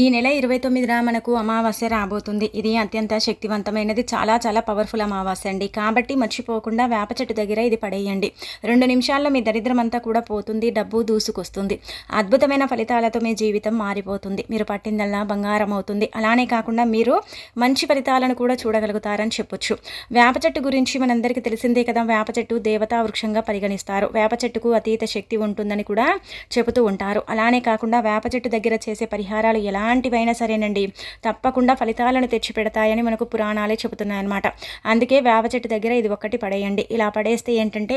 ఈ నెల ఇరవై తొమ్మిదిన మనకు అమావాస్య రాబోతుంది. ఇది అత్యంత శక్తివంతమైనది. చాలా చాలా పవర్ఫుల్ అమావాస్య అండి. కాబట్టి మర్చిపోకుండా వేప చెట్టు దగ్గర ఇది పడేయండి. రెండు నిమిషాల్లో మీ దరిద్రం అంతా కూడా పోతుంది. డబ్బు దూసుకొస్తుంది. అద్భుతమైన ఫలితాలతో మీ జీవితం మారిపోతుంది. మీరు పట్టిందల్లా బంగారం అవుతుంది. అలానే కాకుండా మీరు మంచి ఫలితాలను కూడా చూడగలుగుతారని చెప్పొచ్చు. వేప చెట్టు గురించి మనందరికీ తెలిసిందే కదా. వేప చెట్టు దేవతా వృక్షంగా పరిగణిస్తారు. వేప చెట్టుకు అతీత శక్తి ఉంటుందని కూడా చెబుతూ ఉంటారు. అలానే కాకుండా వేప చెట్టు దగ్గర చేసే పరిహారాలు ఎలా ఎలాంటివైనా సరేనండి. తప్పకుండా ఫలితాలను తెచ్చిపెడతాయని మనకు పురాణాలే చెబుతున్నాయన్నమాట. అందుకే వేవ చెట్టు దగ్గర ఇది ఒక్కటి పడేయండి. ఇలా పడేస్తే ఏంటంటే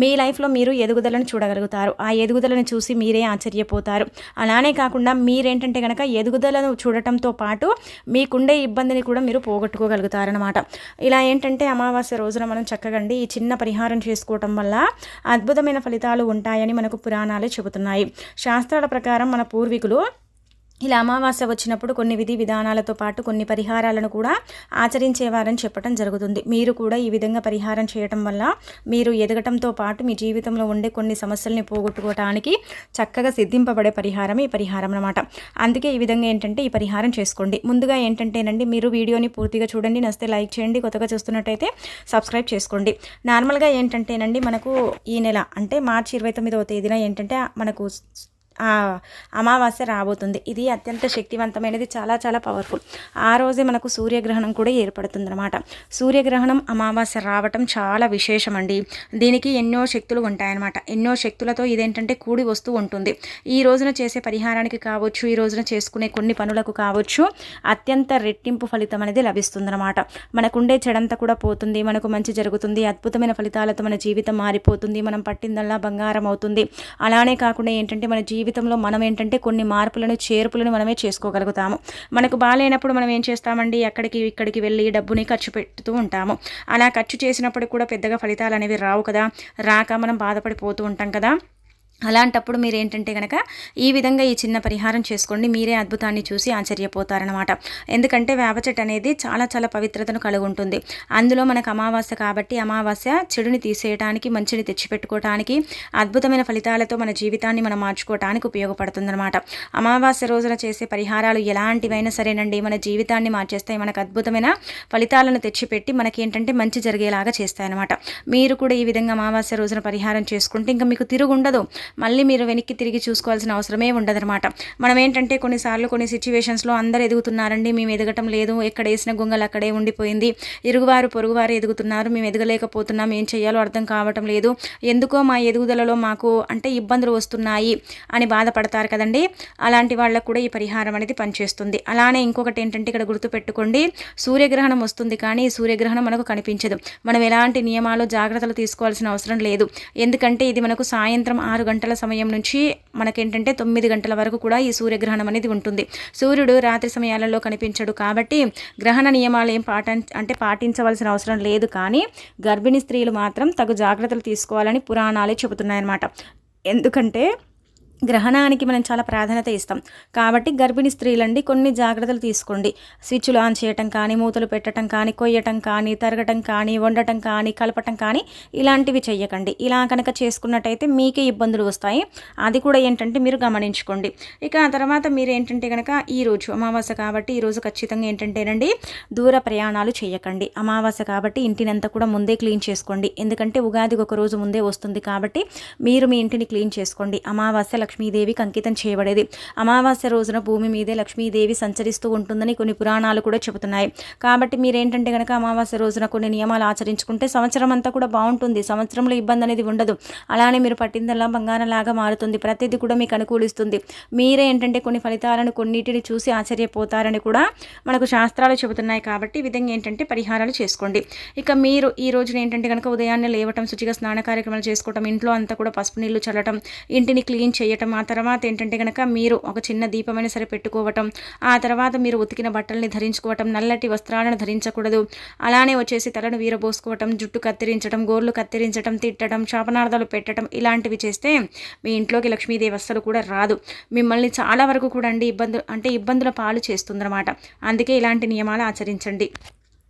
మీ లైఫ్లో మీరు ఎదుగుదలను చూడగలుగుతారు. ఆ ఎదుగుదలను చూసి మీరే ఆశ్చర్యపోతారు. అలానే కాకుండా మీరేంటంటే కనుక ఎదుగుదలను చూడటంతో పాటు మీకుండే ఇబ్బందిని కూడా మీరు పోగొట్టుకోగలుగుతారనమాట ఇలా ఏంటంటే అమావాస్య రోజున మనం చక్కగండి ఈ చిన్న పరిహారం చేసుకోవటం వల్ల అద్భుతమైన ఫలితాలు ఉంటాయని మనకు పురాణాలే చెబుతున్నాయి. శాస్త్రాల ప్రకారం మన పూర్వీకులు ఇలా అమావాస్య వచ్చినప్పుడు కొన్ని విధి విధానాలతో పాటు కొన్ని పరిహారాలను కూడా ఆచరించేవారని చెప్పడం జరుగుతుంది. మీరు కూడా ఈ విధంగా పరిహారం చేయటం వల్ల మీరు ఎదగటంతో పాటు మీ జీవితంలో ఉండే కొన్ని సమస్యల్ని పోగొట్టుకోవటానికి చక్కగా సిద్ధింపబడే పరిహారం ఈ పరిహారం అనమాట అందుకే ఈ విధంగా ఏంటంటే ఈ పరిహారం చేసుకోండి. ముందుగా ఏంటంటేనండి మీరు వీడియోని పూర్తిగా చూడండి. నస్తే లైక్ చేయండి. కొత్తగా చూస్తున్నట్టయితే సబ్స్క్రైబ్ చేసుకోండి. నార్మల్గా ఏంటంటేనండి మనకు ఈ నెల అంటే మార్చి ఇరవై తొమ్మిదవ తేదీన ఏంటంటే మనకు అమావాస్య రాబోతుంది. ఇది అత్యంత శక్తివంతమైనది చాలా చాలా పవర్ఫుల్ ఆ రోజే మనకు సూర్యగ్రహణం కూడా ఏర్పడుతుందన్నమాట. సూర్యగ్రహణం అమావాస్య రావటం చాలా విశేషం అండి దీనికి ఎన్నో శక్తులు ఉంటాయన్నమాట. ఎన్నో శక్తులతో ఇదేంటంటే కూడి వస్తూ ఉంటుంది. ఈ రోజున చేసే పరిహారానికి కావచ్చు ఈ రోజున చేసుకునే కొన్ని పనులకు కావచ్చు అత్యంత రెట్టింపు ఫలితం అనేది లభిస్తుందన్నమాట. మనకుండే చెడంతా కూడా పోతుంది మనకు మంచి జరుగుతుంది అద్భుతమైన ఫలితాలతో మన జీవితం మారిపోతుంది మనం పట్టిందల్లా బంగారం అవుతుంది. అలానే కాకుండా ఏంటంటే మన జీవితం జీవితంలో మనం ఏంటంటే కొన్ని మార్పులను చేర్పులను మనమే చేసుకోగలుగుతాము. మనకు బాగాలేనప్పుడు మనం ఏం చేస్తామండి? అక్కడికి ఇక్కడికి వెళ్ళి డబ్బుని ఖర్చు పెడుతూ ఉంటాము. అలా ఖర్చు చేసినప్పుడు కూడా పెద్దగా ఫలితాలు అనేవి రావు కదా. రాక మనం బాధపడిపోతూ ఉంటాం కదా. అలాంటప్పుడు మీరు ఏంటంటే కనుక ఈ విధంగా ఈ చిన్న పరిహారం చేసుకోండి మీరే అద్భుతాన్ని చూసి ఆశ్చర్యపోతారనమాట ఎందుకంటే వేప చెట్టు అనేది చాలా చాలా పవిత్రతను కలిగి ఉంటుంది అందులో మనకు అమావాస్య కాబట్టి అమావాస్య చెడుని తీసేయడానికి మంచిని తెచ్చిపెట్టుకోవటానికి అద్భుతమైన ఫలితాలతో మన జీవితాన్ని మనం మార్చుకోవటానికి ఉపయోగపడుతుందన్నమాట. అమావాస్య రోజున చేసే పరిహారాలు ఎలాంటివైనా సరేనండి. మన జీవితాన్ని మార్చేస్తాయి. మనకు అద్భుతమైన ఫలితాలను తెచ్చిపెట్టి మనకి ఏంటంటే మంచి జరిగేలాగా చేస్తాయన్నమాట. మీరు కూడా ఈ విధంగా అమావాస్య రోజున పరిహారం చేసుకుంటే ఇంకా మీకు తిరుగుండదు. మళ్ళీ మీరు వెనక్కి తిరిగి చూసుకోవాల్సిన అవసరమే ఉండదన్నమాట. మనం ఏంటంటే కొన్నిసార్లు కొన్ని సిచ్యువేషన్స్లో అందరు ఎదుగుతున్నారండి మేము ఎదగటం లేదు ఎక్కడ వేసిన గొంగలు అక్కడే ఉండిపోయింది ఇరుగువారు పొరుగువారు ఎదుగుతున్నారు మేము ఎదగలేకపోతున్నాం ఏం చేయాలో అర్థం కావటం లేదు ఎందుకో మా ఎదుగుదలలో మాకు అంటే ఇబ్బందులు వస్తున్నాయి అని బాధపడతారు కదండి. అలాంటి వాళ్ళకు కూడా ఈ పరిహారం అనేది పనిచేస్తుంది. అలానే ఇంకొకటి ఏంటంటే ఇక్కడ గుర్తుపెట్టుకోండి సూర్యగ్రహణం వస్తుంది కానీ సూర్యగ్రహణం మనకు కనిపించదు. మనం ఎలాంటి నియమాలు జాగ్రత్తలు తీసుకోవాల్సిన అవసరం లేదు. ఎందుకంటే ఇది మనకు సాయంత్రం ఆరు గంటల గంటల సమయం నుంచి మనకేంటంటే తొమ్మిది గంటల వరకు కూడా ఈ సూర్యగ్రహణం అనేది ఉంటుంది. సూర్యుడు రాత్రి సమయాలలో కనిపించడు కాబట్టి గ్రహణ నియమాలు ఏం పాట అంటే పాటించవలసిన అవసరం లేదు కానీ గర్భిణీ స్త్రీలు మాత్రం తగు జాగ్రత్తలు తీసుకోవాలని పురాణాలే చెబుతున్నాయన్నమాట. ఎందుకంటే గ్రహణానికి మనం చాలా ప్రాధాన్యత ఇస్తాం. కాబట్టి గర్భిణీ స్త్రీలండి కొన్ని జాగ్రత్తలు తీసుకోండి. స్విచ్లు ఆన్ చేయటం కానీ మూతలు పెట్టడం కానీ కొయ్యటం కానీ తరగటం కానీ వండటం కానీ కలపటం కానీ ఇలాంటివి చేయకండి ఇలా కనుక చేసుకున్నట్టయితే మీకే ఇబ్బందులు వస్తాయి. అది కూడా ఏంటంటే మీరు గమనించుకోండి. ఇక ఆ తర్వాత మీరు ఏంటంటే కనుక ఈరోజు అమావాస్య కాబట్టి ఈరోజు ఖచ్చితంగా ఏంటంటేనండి దూర ప్రయాణాలు చేయకండి అమావాస్య కాబట్టి ఇంటినంతా కూడా ముందే క్లీన్ చేసుకోండి. ఎందుకంటే ఉగాదికి ఒక రోజు ముందే వస్తుంది కాబట్టి మీరు మీ ఇంటిని క్లీన్ చేసుకోండి. అమావాస్య లక్ష్మీదేవికి అంకితం చేయబడేది. అమావాస్య రోజున భూమి మీదే లక్ష్మీదేవి సంచరిస్తూ ఉంటుందని కొన్ని పురాణాలు కూడా చెబుతున్నాయి. కాబట్టి మీరేంటంటే కనుక అమావాస్య రోజున కొన్ని నియమాలు ఆచరించుకుంటే సంవత్సరం అంతా కూడా బాగుంటుంది. సంవత్సరంలో ఇబ్బంది అనేది ఉండదు. అలానే మీరు పట్టిందల్లా బంగారంలాగా మారుతుంది. ప్రతిదీ కూడా మీకు అనుకూలిస్తుంది. మీరే ఏంటంటే కొన్ని ఫలితాలను కొన్నిటిని చూసి ఆశ్చర్యపోతారని కూడా మనకు శాస్త్రాలు చెబుతున్నాయి. కాబట్టి ఈ విధంగా ఏంటంటే పరిహారాలు చేసుకోండి. ఇక మీరు ఈ రోజున ఏంటంటే కనుక ఉదయాన్నే లేవటం శుచిగా స్నాన కార్యక్రమాలు చేసుకోవటం ఇంట్లో అంతా కూడా పసుపు నీళ్ళు చల్లటం ఇంటిని క్లీన్ చేయటం పెట్టడం ఆ తర్వాత ఏంటంటే కనుక మీరు ఒక చిన్న దీపమైన సరే పెట్టుకోవటం ఆ తర్వాత మీరు ఉతికిన బట్టల్ని ధరించుకోవటం నల్లటి వస్త్రాలను ధరించకూడదు. అలానే వచ్చేసి తలను వీరబోసుకోవటం జుట్టు కత్తిరించడం గోర్లు కత్తిరించడం తిట్టడం శాపనార్థాలు పెట్టడం ఇలాంటివి చేస్తే మీ ఇంట్లోకి లక్ష్మీదేవి అస్సలు కూడా రాదు. మిమ్మల్ని చాలా వరకు కూడా అండి ఇబ్బందులు అంటే ఇబ్బందుల పాలు చేస్తుందన్నమాట. అందుకే ఇలాంటి నియమాలు ఆచరించండి.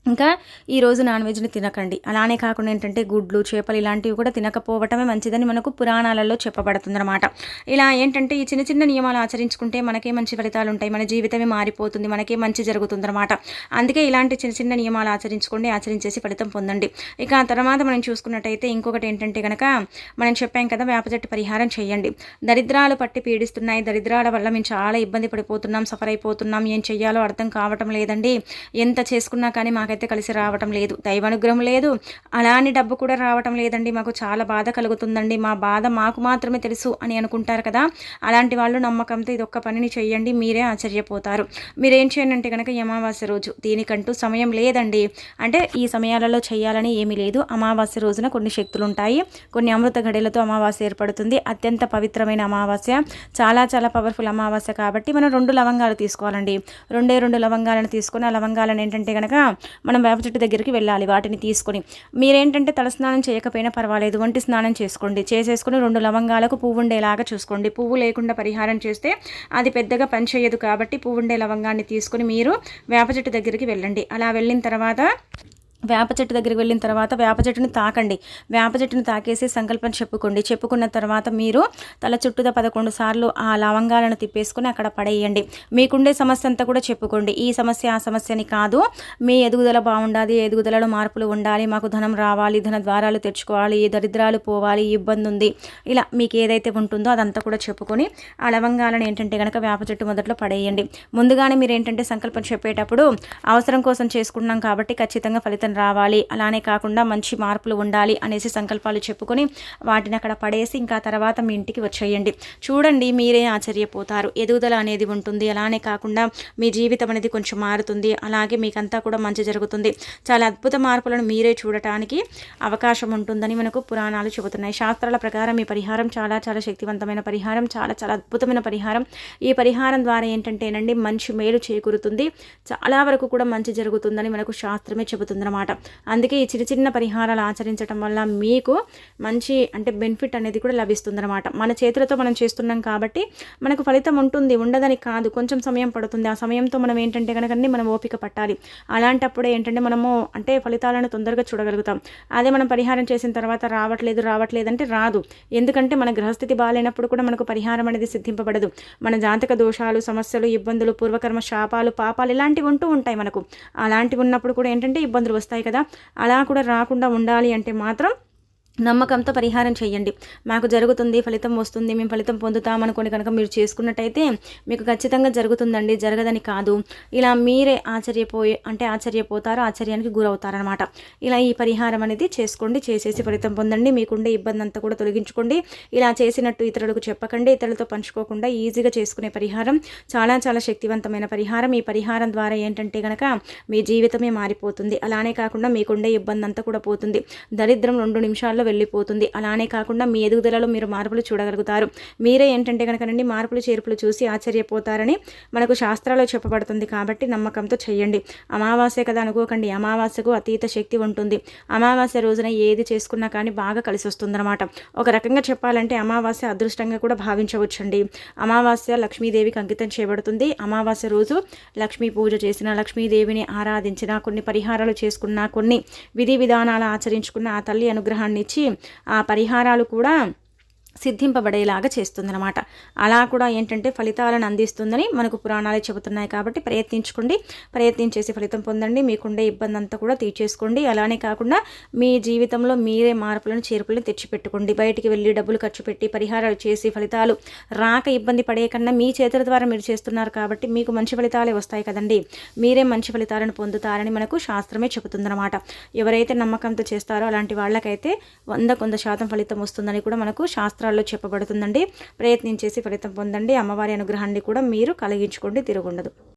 ఇంకా ఈరోజు నాన్ వెజ్ని తినకండి. అలానే కాకుండా ఏంటంటే గుడ్లు చేపలు ఇలాంటివి కూడా తినకపోవటమే మంచిదని మనకు పురాణాలలో చెప్పబడుతుందన్నమాట. ఇలా ఏంటంటే ఈ చిన్న చిన్న నియమాలు ఆచరించుకుంటే మనకే మంచి ఫలితాలు ఉంటాయి. మన జీవితమే మారిపోతుంది. మనకే మంచి జరుగుతుందన్నమాట. అందుకే ఇలాంటి చిన్న చిన్న నియమాలు ఆచరించుకోండి. ఆచరించేసి ఫలితం పొందండి. ఇక ఆ తర్వాత మనం చూసుకున్నట్టయితే ఇంకొకటి ఏంటంటే కనుక మనం చెప్పాం కదా వేప చెట్టు పరిహారం చేయండి. దరిద్రాలు పట్టి పీడిస్తున్నాయి. దరిద్రాల వల్ల మేము చాలా ఇబ్బంది పడిపోతున్నాం సఫర్ అయిపోతున్నాం. ఏం చెయ్యాలో అర్థం కావటం లేదండి. ఎంత చేసుకున్నా కానీ మాకు నాకైతే కలిసి రావటం లేదు. దైవానుగ్రహం లేదు. అలాని డబ్బు కూడా రావటం లేదండి. మాకు చాలా బాధ కలుగుతుందండి. మా బాధ మాకు మాత్రమే తెలుసు అని అనుకుంటారు కదా. అలాంటి వాళ్ళు నమ్మకంతో ఇది ఒక్క పనిని చేయండి మీరే ఆశ్చర్యపోతారు. మీరేం చేయండి అంటే కనుక అమావాస్య రోజు దీనికంటూ సమయం లేదండి. అంటే ఈ సమయాలలో చేయాలని ఏమీ లేదు. అమావాస్య రోజున కొన్ని శక్తులు ఉంటాయి కొన్ని అమృత గడిలతో అమావాస్య ఏర్పడుతుంది. అత్యంత పవిత్రమైన అమావాస్య. చాలా చాలా పవర్ఫుల్ అమావాస్య కాబట్టి మనం రెండు లవంగాలు తీసుకోవాలండి. రెండే రెండు లవంగాలను తీసుకొని ఆ లవంగాలను ఏంటంటే కనుక మనం వేప చెట్టు దగ్గరికి వెళ్ళాలి వాటిని తీసుకొని. మీరేంటంటే తలస్నానం చేయకపోయినా పర్వాలేదు వంటి స్నానం చేసుకోండి. చేసేసుకుని రెండు లవంగాలకు పువ్వు ఉండేలాగా చూసుకోండి. పువ్వు లేకుండా పరిహారం చేస్తే అది పెద్దగా పనిచేయదు కాబట్టి పువ్వు ఉండే లవంగాన్ని తీసుకుని మీరు వేప చెట్టు దగ్గరికి వెళ్ళండి. అలా వెళ్ళిన తర్వాత వేప చెట్టు దగ్గరికి వెళ్ళిన తర్వాత వేప చెట్టుని తాకండి. వేప చెట్టుని తాకేసి సంకల్పం చెప్పుకోండి. చెప్పుకున్న తర్వాత మీరు తల చుట్టూదా పదకొండు సార్లు ఆ లవంగాలను తిప్పేసుకుని అక్కడ పడేయండి. మీకుండే సమస్య అంతా కూడా చెప్పుకోండి. ఈ సమస్య ఆ సమస్యని కాదు. మీ ఎదుగుదల బాగుండాలి ఎదుగుదలలో మార్పులు ఉండాలి మాకు ధనం రావాలి ధన ద్వారాలు తెచ్చుకోవాలి దరిద్రాలు పోవాలి ఇబ్బంది ఉంది. ఇలా మీకు ఏదైతే ఉంటుందో అదంతా కూడా చెప్పుకొని ఆ లవంగాలను ఏంటంటే కనుక వేప చెట్టు మొదట్లో పడేయండి. ముందుగానే మీరు ఏంటంటే సంకల్పం చెప్పేటప్పుడు అవసరం కోసం చేసుకుంటున్నాం కాబట్టి ఖచ్చితంగా ఫలితం రావాలి. అలానే కాకుండా మంచి మార్పులు ఉండాలి అనేసి సంకల్పాలు చెప్పుకొని వాటిని అక్కడ పడేసి ఇంకా తర్వాత మీ ఇంటికి వచ్చేయండి. చూడండి మీరే ఆశ్చర్యపోతారు. ఎదుగుదల అనేది ఉంటుంది. అలానే కాకుండా మీ జీవితం అనేది కొంచెం మారుతుంది. అలాగే మీకంతా కూడా మంచి జరుగుతుంది. చాలా అద్భుత మార్పులను మీరే చూడటానికి అవకాశం ఉంటుందని మనకు పురాణాలు చెబుతున్నాయి. శాస్త్రాల ప్రకారం ఈ పరిహారం చాలా చాలా శక్తివంతమైన పరిహారం. చాలా చాలా అద్భుతమైన పరిహారం. ఈ పరిహారం ద్వారా ఏంటంటేనండి మంచి మేలు చేకూరుతుంది. చాలా వరకు కూడా మంచి జరుగుతుందని మనకు శాస్త్రమే చెబుతుందన్నమాట. అనమాట అందుకే ఈ చిన్న చిన్న పరిహారాలు ఆచరించడం వల్ల మీకు మంచి అంటే బెనిఫిట్ అనేది కూడా లభిస్తుందన్నమాట. మన చేతులతో మనం చేస్తున్నాం కాబట్టి మనకు ఫలితం ఉంటుంది ఉండదని కాదు. కొంచెం సమయం పడుతుంది. ఆ సమయంతో మనం ఏంటంటే కనుక మనం ఓపిక పట్టాలి. అలాంటప్పుడే ఏంటంటే మనము అంటే ఫలితాలను తొందరగా చూడగలుగుతాం. అదే మనం పరిహారం చేసిన తర్వాత రావట్లేదు రావట్లేదు అంటే రాదు. ఎందుకంటే మన గ్రహస్థితి బాగాలేనప్పుడు కూడా మనకు పరిహారం అనేది సిద్ధింపబడదు. మన జాతక దోషాలు సమస్యలు ఇబ్బందులు పూర్వకర్మ శాపాలు పాపాలు ఇలాంటివి ఉంటూ ఉంటాయి మనకు. అలాంటివి ఉన్నప్పుడు కూడా ఏంటంటే ఇబ్బందులు వస్తాయి. వస్తాయి కదా. అలా కూడా రాకుండా ఉండాలి అంటే మాత్రం నమ్మకంతో పరిహారం చేయండి. మాకు జరుగుతుంది ఫలితం వస్తుంది మేము ఫలితం పొందుతామనుకోని కనుక మీరు చేసుకున్నట్టయితే మీకు ఖచ్చితంగా జరుగుతుందండి. జరగదని కాదు. ఇలా మీరే ఆశ్చర్యపోయి అంటే ఆశ్చర్యపోతారు ఆశ్చర్యానికి గురవుతారనమాట ఇలా ఈ పరిహారం అనేది చేసుకోండి చేసేసి ఫలితం పొందండి. మీకుండే ఇబ్బంది అంతా కూడా తొలగించుకోండి. ఇలా చేసినట్టు ఇతరులకు చెప్పకండి. ఇతరులతో పంచుకోకుండా ఈజీగా చేసుకునే పరిహారం చాలా చాలా శక్తివంతమైన పరిహారం. ఈ పరిహారం ద్వారా ఏంటంటే కనుక మీ జీవితమే మారిపోతుంది. అలానే కాకుండా మీకుండే ఇబ్బంది అంతా కూడా పోతుంది. దరిద్రం రెండు నిమిషాల్లో మార్గాల్లో వెళ్ళిపోతుంది. అలానే కాకుండా మీ ఎదుగుదలలో మీరు మార్పులు చూడగలుగుతారు. మీరే ఏంటంటే కనుకనండి మార్పులు చేర్పులు చూసి ఆశ్చర్యపోతారని మనకు శాస్త్రాల్లో చెప్పబడుతుంది కాబట్టి నమ్మకంతో చేయండి అమావాస్య కదా అనుకోకండి. అమావాస్యకు అతీత శక్తి ఉంటుంది. అమావాస్య రోజున ఏది చేసుకున్నా కానీ బాగా కలిసి వస్తుందన్నమాట ఒక రకంగా చెప్పాలంటే అమావాస్య అదృష్టంగా కూడా భావించవచ్చండి. అమావాస్య లక్ష్మీదేవికి అంకితం చేయబడుతుంది. అమావాస్య రోజు లక్ష్మీ పూజ చేసిన లక్ష్మీదేవిని ఆరాధించిన కొన్ని పరిహారాలు చేసుకున్న కొన్ని విధి విధానాలు ఆచరించుకున్న ఆ తల్లి అనుగ్రహాన్ని ఇచ్చి ఆ పరిహారాలు కూడా సిద్ధింపబడేలాగా చేస్తుందన్నమాట. అలా కూడా ఏంటంటే ఫలితాలను అందిస్తుందని మనకు పురాణాలే చెబుతున్నాయి కాబట్టి ప్రయత్నించుకోండి. ప్రయత్నించేసి ఫలితం పొందండి. మీకుండే ఇబ్బంది అంతా కూడా తీర్చేసుకోండి. అలానే కాకుండా మీ జీవితంలో మీరే మార్పులను చేర్పులను తెచ్చిపెట్టుకోండి. బయటికి వెళ్ళి డబ్బులు ఖర్చు పెట్టి పరిహారాలు చేసి ఫలితాలు రాక ఇబ్బంది పడే కన్నా మీ చేతుల ద్వారా మీరు చేస్తున్నారు కాబట్టి మీకు మంచి ఫలితాలే వస్తాయి కదండి. మీరే మంచి ఫలితాలను పొందుతారని మనకు శాస్త్రమే చెబుతుందన్నమాట. ఎవరైతే నమ్మకంతో చేస్తారో అలాంటి వాళ్ళకైతే వంద కొంత శాతం ఫలితం వస్తుందని కూడా మనకు శాస్త్రాలు శాస్త్రాల్లో చెప్పబడుతుందండి. ప్రయత్నించేసి ఫలితం పొందండి. అమ్మవారి అనుగ్రహాన్ని కూడా మీరు కలిగించుకోండి తిరుగుండదు